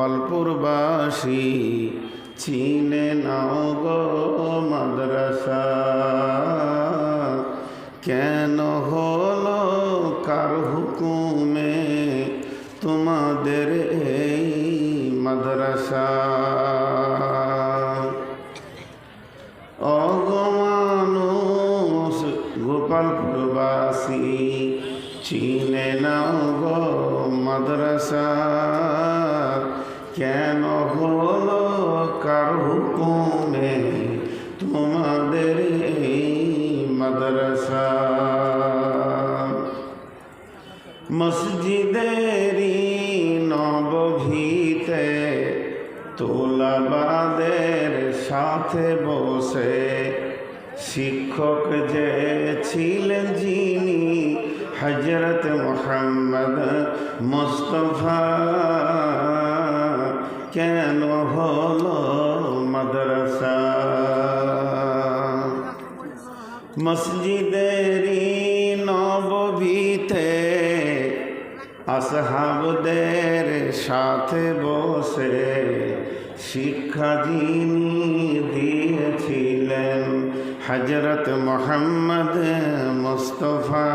গোপালপুরবাসী চিনে নাও গো মাদ্রাসা। কেন হলো কার হুকুমে তোমাদের এই মাদ্রাসা? অগমানুষ গোপালপুরবাসী চিনে নাও গো মাদ্রাসা। কেন হলো কার হুকুমে তোমাদের এই মাদ্রাসা? মসজিদেরই নবভীতে তোলাবাদের সাথে বসে শিক্ষক যে ছিলেন যিনি হজরত মোহাম্মদ মুস্তফা মাদ্রাসা। মসজিদেরই নবভীতে আসহাবদের সাথে বসে শিক্ষা যিনি দিয়েছিলেন হজরত মোহাম্মদ মুস্তফা।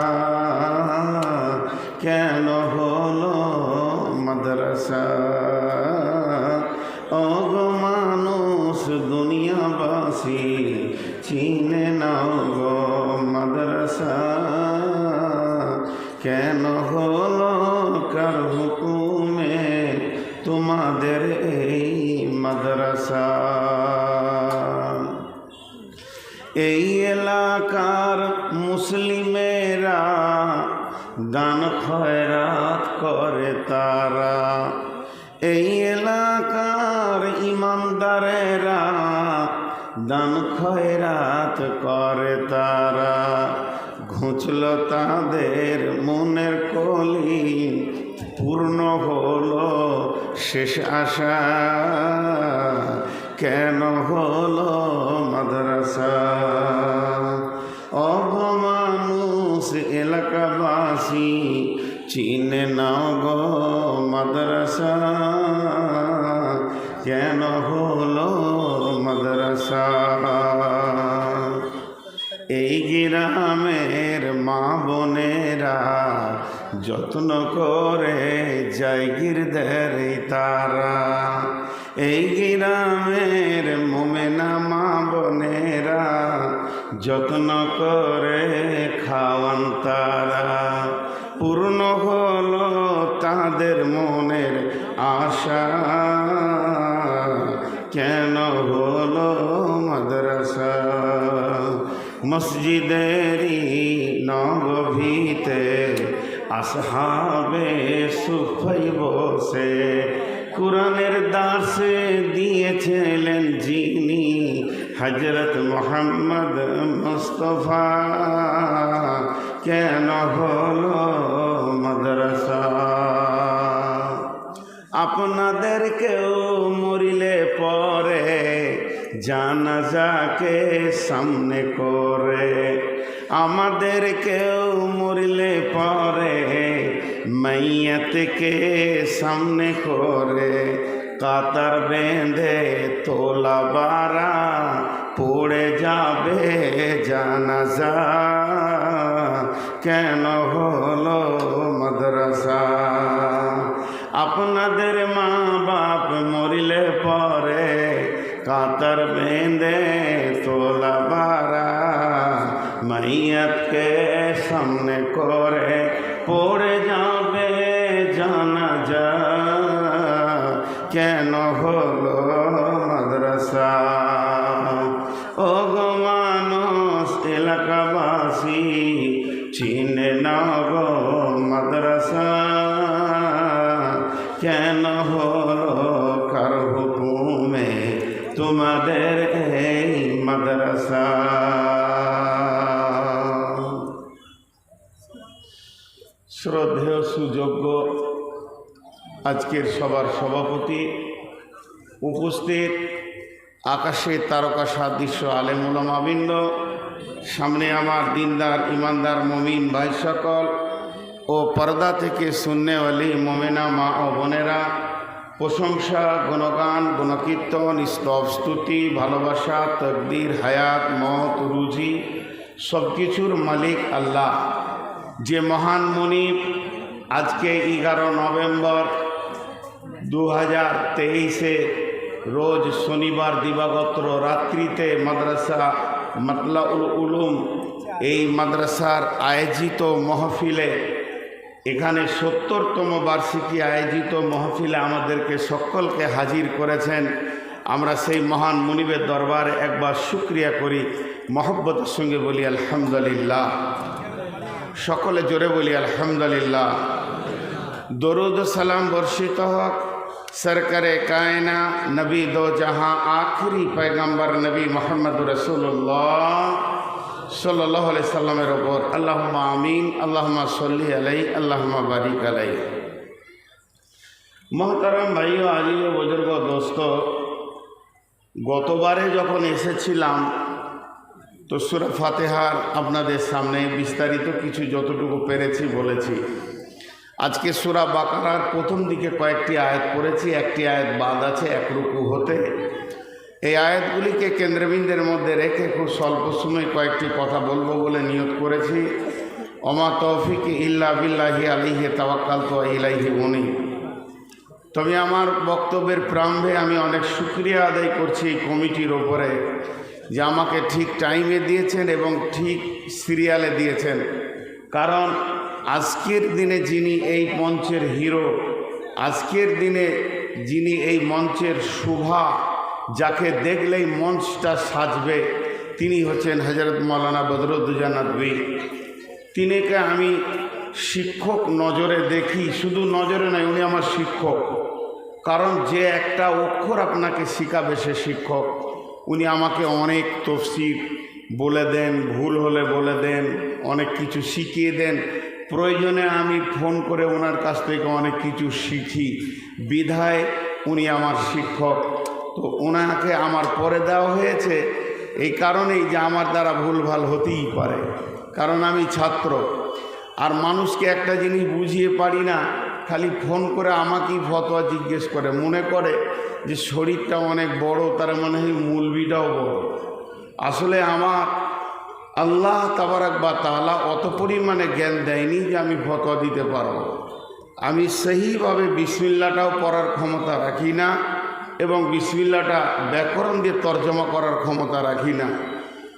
কেন হলো মাদ্রাসা? তারা। এই এলাকার ইমানদারেরা দান খয়রাত করে তারা। ঘুচল তাদের মনের কলি, পূর্ণ হলো শেষ আশা। কেন হলো মাদ্রাসা? অগমানুষ এলাকাবাসী চিনে নাও গো মাদ্রাসা। কেন হলো মাদ্রাসা? এই গ্রামের মা বোনেরা যত্ন করে যায় গিরদের তারা। এই গ্রামের মোমেনা মা বোনেরা যত্ন করে পূর্ণ হল তাদের মনের আশা। কেন হলো মাদ্রাসা? মসজিদেরই নবভীতে আসহাবে সুফাই বসে। কোরআনের দাসে দিয়েছিলেন যিনি হজরত মোহাম্মদ মুস্তফা। কেন হলো মাদ্রাসা? আপনাদের কেউ মরিলে পরে জানাজাকে সামনে করে। আমাদের কেউ মরিলে পরে মাইয়াতকে সামনে করে। কাতার বেঁধে তোলা বারা পড়ে যাবে জানাজা। কেন হলো মাদ্রাসা? চিনে না মাদ্রাসা। কেন হলো কার হুকুমে তোমাদের এই মাদ্রাসা? শ্রদ্ধেয় সুযোগ্য আজকের সবার সভাপতি উপস্থিত আকাশে তারকা সাদৃশ্য আলেমুলামাবিন্দ সামনে আমার দিনদার, ইমানদার, মমিন ভাই সকল ও পর্দা থেকে শূন্যওয়ালি মোমেনা মা ও বোনেরা, প্রশংসা, গুণগান, গুণকীর্তন, স্তব স্তুতি, ভালোবাসা, তকদির, হায়াত, মত, রুজি সব কিছুর মালিক আল্লাহ। যে মহান মনিব আজকে এগারো নভেম্বর দু হাজার তেইশে রোজ শনিবার দিবাগত রাত্রিতে মাদ্রাসা মাতলাউল উলুম, এই মাদ্রাসার আয়োজিত মহফিলে, এখানে সত্তরতম বার্ষিকী আয়োজিত মহফিলে আমাদেরকে সকলকে হাজির করেছেন। আমরা সেই মহান মুনিবের দরবারে একবার শুক্রিয়া করি, মহব্বতের সঙ্গে বলি আলহামদুলিল্লাহ। সকলে জোরে বলি আলহামদুলিল্লাহ। দরুদ সালাম বর্ষিত হক। সরকারে কায়না নবী দো জাহাঁ আখরি पैगंबर নবী মোহাম্মদ রসুল্লাহ সাল্লাহ সাল্লামের ওপর আল্লাহ আমিন আল্লাহমা সল্লি আলাই আল্লাহমা বারিক আলাই মহতারাম ভাইও আজিও বুজুর্গ দোস্ত গতবারে যখন এসেছিলাম তো সুরা ফাতেহার আপনাদের সামনে বিস্তারিত কিছু যতটুকু পেরেছি বলেছি আজকে সুরা বাকারার প্রথম দিকে কয়েকটি আয়াত পড়েছি, একটি আয়াত বাদ আছে, এক রুকু হতে। এই আয়াতগুলিকে কেন্দ্রবিন্দের মধ্যে রেখে খুব স্বল্প সময় কয়েকটি কথা বলব বলে নিয়োগ করেছি। অমা তৌফিক ইল্লা বিল্লাহি আলিহে তাওয়াক্কাল তো ইলাইহি উনি। তবে আমার বক্তব্যের প্রারম্ভে আমি অনেক সুক্রিয়া আদায় করছি এই কমিটির ওপরে যে আমাকে ঠিক টাইমে দিয়েছেন এবং ঠিক সিরিয়ালে দিয়েছেন। কারণ আজকের দিনে যিনি এই মঞ্চের হিরো, আজকের দিনে যিনি এই মঞ্চের শোভা, যাকে দেখলেই মঞ্চটা সাজবে, তিনি হচ্ছেন হজরত মৌলানা বদরুদ্দুজা নদী তিনিকে আমি শিক্ষক নজরে দেখি, শুধু নজরে নয়, উনি আমার শিক্ষক। কারণ যে একটা অক্ষর আপনাকে শিখাবে সে শিক্ষক। উনি আমাকে অনেক তফসির বলে দেন, ভুল হলে বলে দেন, অনেক কিছু শিখিয়ে দেন। প্রয়োজনে আমি ফোন করে ওনার কাছ থেকে অনেক কিছু শিখি। বিধায় উনি আমার শিক্ষক। তো ওনাকে আমার পরে দেওয়া হয়েছে এই কারণেই যে আমার দ্বারা ভুলভাল হতেই পারে, কারণ আমি ছাত্র। আর মানুষকে একটা জিনিস বুঝিয়ে পারি না, খালি ফোন করে আমাকেই ফতোয়া জিজ্ঞেস করে। মনে করে যে শরীরটা অনেক বড়, তার মনে মূলবিটাও বড়। আসলে আমার আল্লাহ তাবারাক বা তালা অত পরিমাণে জ্ঞান দেয়নি যে আমি ফতোয়া দিতে পারব। আমি সেইভাবে বিসমিল্লাটাও পড়ার ক্ষমতা রাখি না এবং বিসমিল্লাটা ব্যাকরণ দিয়ে তর্জমা করার ক্ষমতা রাখি না।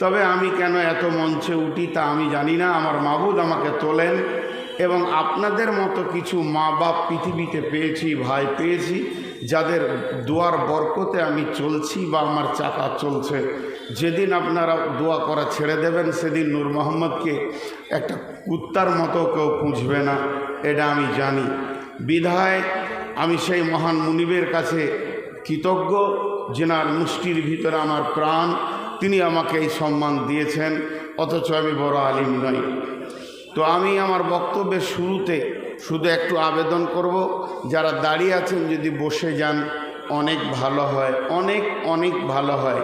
তবে আমি কেন এত মঞ্চে উঠি তা আমি জানি না, আমার মাবুদ আমাকে তোলেন এবং আপনাদের মতো কিছু মা বাপ পৃথিবীতে পেয়েছি, ভাই পেয়েছি, যাদের দুয়ার বরকতে আমি চলছি বা আমার চাকা চলছে। যেদিন আপনারা দোয়া করা ছেড়ে দেবেন, সেদিন নূর মোহাম্মদকে একটা কুত্তার মতো কেউ পুঁছবে না, এটা আমি জানি। বিধায় আমি সেই মহান মুনিবের কাছে কৃতজ্ঞ, যেনার মুষ্টির ভিতরে আমার প্রাণ, তিনি আমাকে এই সম্মান দিয়েছেন, অথচ আমি বড় আলিম নই। তো আমি আমার বক্তব্যের শুরুতে শুধু একটু আবেদন করব, যারা দাঁড়িয়ে আছেন যদি বসে যান, অনেক ভালো হয়, অনেক অনেক ভালো হয়।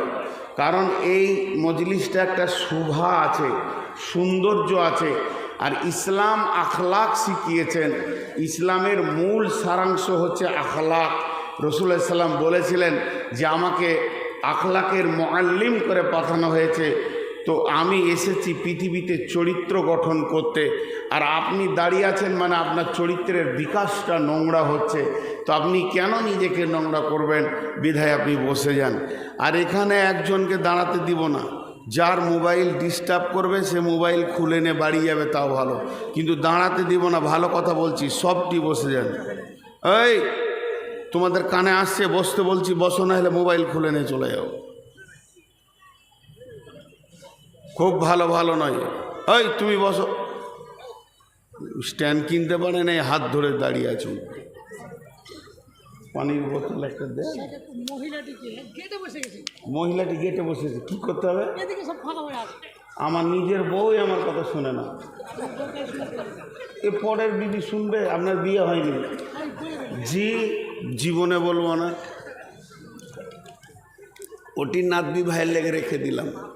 কারণ এই মজলিসটা একটা শোভা আছে, সৌন্দর্য আছে, আর ইসলাম আখলাক শিখিয়েছেন। ইসলামের মূল সারাংশ হচ্ছে আখলাক। রসুল্লাহ ইসলাম বলেছিলেন যে, আমাকে আখলাকের মোয়াল্লিম করে পাঠানো হয়েছে। তো আমি এসেছি পৃথিবীতে চরিত্র গঠন করতে। আর আপনি দাঁড়িয়ে আছেন মানে আপনার চরিত্রের বিকাশটা নোংরা হচ্ছে। তো আপনি কেন নিজেকে নোংরা করবেন? বিধায় আপনি বসে যান। আর এখানে একজনকে দাঁড়াতে দিব না। যার মোবাইল ডিস্টার্ব করবে, সে মোবাইল খুলে নিয়ে বাড়ি যাবে, তাও ভালো। কিন্তু দাঁড়াতে দিব না, ভালো কথা বলছি, সবটি বসে যান। এই, তোমাদের কানে আসছে, বসতে বলছি, বসো না হলে মোবাইল খুলে নিয়ে চলে যাও। খুব ভালো ভালো নয়। ওই তুমি বসো। স্ট্যান্ড কিনতে পারে না হাত ধরে দাঁড়িয়ে আছো। পানির বোতল একটা গেছে মহিলাটি গেটে বসেছে। কি করতে হবে? আমার নিজের বউই আমার কথা শুনে না। এ পরের বিবি শুনবে, আপনার বিয়ে হয়নি। জি, জীবনে বলব না। ওটি নাতবি ভাইয়ের লেগে রেখে দিলাম।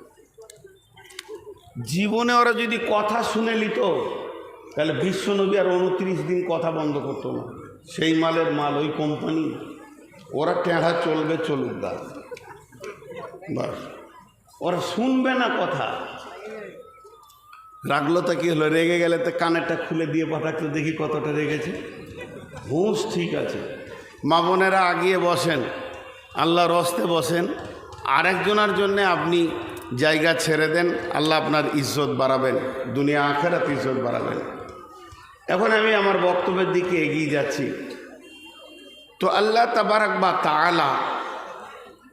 জীবনে ওরা যদি কথা শুনে নিত, তাহলে বিশ্বনবী আর উনত্রিশ দিন কথা বন্ধ করতো না। সেই মালের মাল ওই কোম্পানি। ওরা টেঁড়া চলবে চলুক দাস বাস। ওরা শুনবে না কথা। রাগলো তা কি হলো? রেগে গেলে তো কানেরটা খুলে দিয়ে পাঠাকতো দেখি কতটা রেগেছে। হুঁশ, ঠিক আছে। মা বোনেরা আগিয়ে বসেন। আল্লাহর রস্তে বসেন। আরেকজনের জন্যে আপনি জায়গা ছেড়ে দেন, আল্লাহ আপনার ইজ্জত বাড়াবেন, দুনিয়া আখেরাত ইজ্জত বাড়াবেন। এখন আমি আমার বক্তব্যের দিকে এগিয়ে যাচ্ছি। তো আল্লাহ তাবারাক বা তাআলা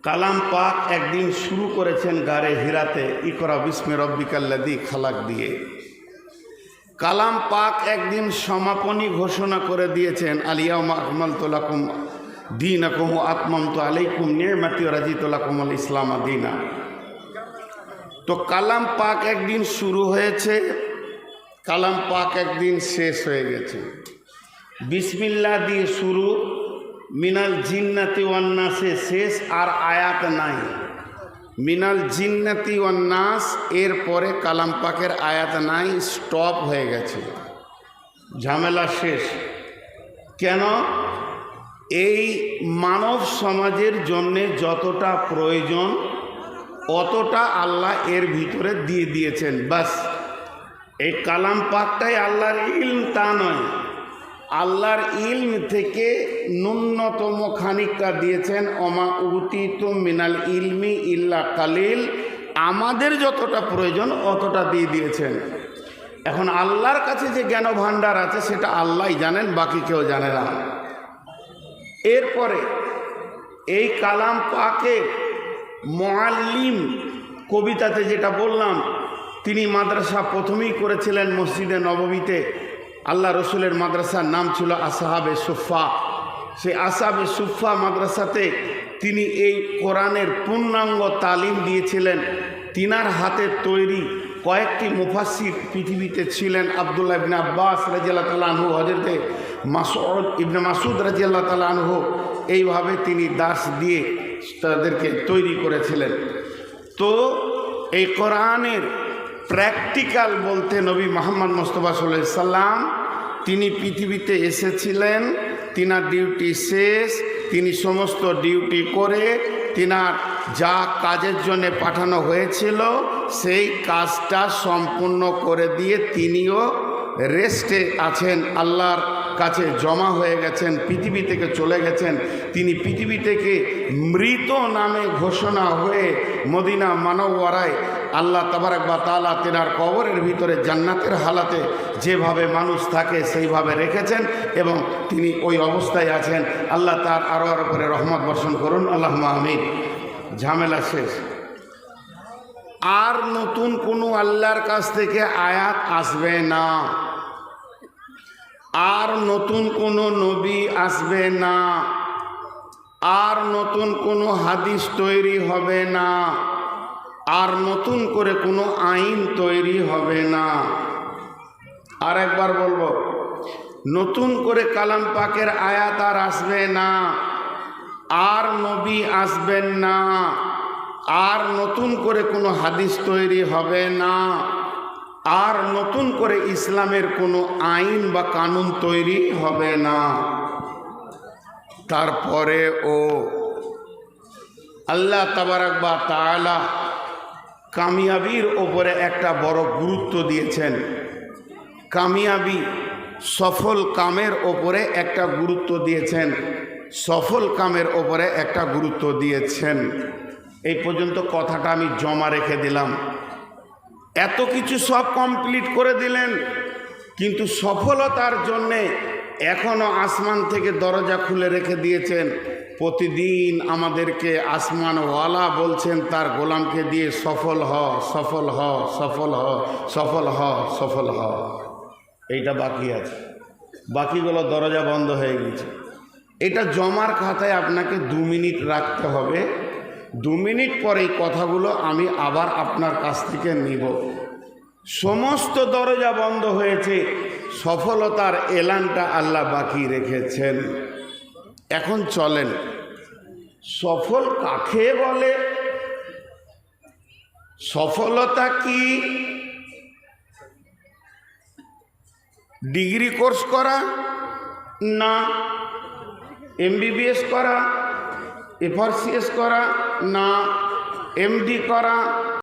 কালাম পাক একদিন শুরু করেছেন গারে হিরাতে, ইকরা বিস্মে রব্বিকাল্লাদি খালাক দিয়ে। কালাম পাক একদিন সমাপনী ঘোষণা করে দিয়েছেন আলিয়াউমা আকমাল তোলাকুম দিন আকুম আত্মাম তো আলাইকুম নিয়মাতি রাজি তোলাকুম আল ইসলাম দিনা তো কালাম পাক একদিন শুরু হয়েছে, কালাম পাক একদিন শেষ হয়ে গেছে। বিসমিল্লা দিয়ে শুরু, মিনাল জিন্নাতি ওয়ান্নাসে শেষ আর আয়াত নাই। মিনাল জিন্নাতি ওয়ান্নাস এর পরে কালাম পাকের আয়াত নাই, স্টপ হয়ে গেছে। ঝামেলা শেষ। কেন? এই মানব সমাজের জন্যে যতটা প্রয়োজন অতটা আল্লাহ এর ভিতরে দিয়ে দিয়েছেন, বাস। এই কালাম পাকটাই আল্লাহর ইলম, তা নয়। আল্লাহর ইলম থেকে ন্যূনতম খানিকটা দিয়েছেন অমা উতিত মিনাল ইলমি ইল্লা কালিল। আমাদের যতটা প্রয়োজন, অতটা দিয়ে দিয়েছেন। এখন আল্লাহর কাছে যে জ্ঞান ভাণ্ডার আছে, সেটা আল্লাহই জানেন, বাকি কেউ জানে না। এরপরে এই কালাম পাকে মোয়াল্লিম কবিতাতে যেটা বললাম, তিনি মাদ্রাসা প্রথমেই করেছিলেন মসজিদে নবমীতে। আল্লাহ রসুলের মাদ্রাসার নাম ছিল আসাহাবে সুফা সেই আসাবে সুফা মাদ্রাসাতে তিনি এই কোরআনের পূর্ণাঙ্গ তালিম দিয়েছিলেন। তিনার হাতে তৈরি কয়েকটি মুফাসির পৃথিবীতে ছিলেন আবদুল্লাহ ইবনে আব্বাস রাজিয়াল্লাহ তালাহু হজরতে মাসুদ ইবনে মাসুদ রাজিয়াল্লাহ তালাহু এইভাবে তিনি দাস দিয়ে তাদেরকে তৈরি করেছিলেন। তো এই কোরআনের প্র্যাকটিক্যাল বলতে নবী মোহাম্মদ মোস্তফা সাল্লাম, তিনি পৃথিবীতে এসেছিলেন, তিনার ডিউটি শেষ, তিনি সমস্ত ডিউটি করে তিনার যা কাজের জন্য পাঠানো হয়েছিল, সেই কাজটা সম্পূর্ণ করে দিয়ে তিনিও রেস্টে আছেন, আল্লাহর কাছে জমা হয়ে গেছেন, পৃথিবী থেকে চলে গেছেন। তিনি পৃথিবী থেকে মৃত নামে ঘোষণা হয়ে মদিনা মানবওয়ারায় আল্লাহ তাবারাক বা তালা তেনার কবরের ভিতরে জান্নাতের হালাতে যেভাবে মানুষ থাকে সেইভাবে রেখেছেন এবং তিনি ওই অবস্থায় আছেন। আল্লাহ তার আরও আরও করে রহমত বর্ষণ করুন। আল্লাহ আমিন। ঝামেলা শেষ। আর নতুন কোনো আল্লাহর কাছ থেকে আয়াত আসবে না। আর নতুন কোনো নবী আসবে না। আর নতুন কোনো হাদিস তৈরি হবে না। আর নতুন করে কোনো আইন তৈরি হবে না। আর একবার বলব, নতুন করে কালাম পাকের আয়াত আর আসবে না। আর নবী আসবেন না। আর নতুন করে কোনো হাদিস তৈরি হবে না। আর নতুন করে ইসলামের কোনো আইন বা কানুন তৈরি হবে না। তারপরে ও আল্লাহ তাবারাক বা তাআলা কামিয়াবির ওপরে একটা বড় গুরুত্ব দিয়েছেন। কামিয়াবি সফল কামের ওপরে একটা গুরুত্ব দিয়েছেন। সফল কামের ওপরে একটা গুরুত্ব দিয়েছেন। এই পর্যন্ত কথাটা আমি জমা রেখে দিলাম। এত কিছু সব কমপ্লিট করে দিলেন, কিন্তু সফলতার জন্যে এখনও আসমান থেকে দরজা খুলে রেখে দিয়েছেন। প্রতিদিন আমাদেরকে আসমানওয়ালা বলছেন, তার গোলামকে দিয়ে সফল হ সফল হ সফল হ সফল হ সফল হ। এইটা বাকি আছে। বাকিগুলো দরজা বন্ধ হয়ে গেছে। এটা জমার খাতায় আপনাকে দু মিনিট রাখতে হবে। দু মিনিট পরে এই কথাগুলো আমি আবার আপনার কাছ থেকে নিব। সমস্ত দরজা বন্ধ হয়েছে, সফলতার এলানটা আল্লাহ বাকি রেখেছেন। এখন চলেন, সফল কাকে বলে? সফলতা কি? ডিগ্রি কোর্স করা না, এমবিবিএস করা এফআরসিএস করা না এমডি করা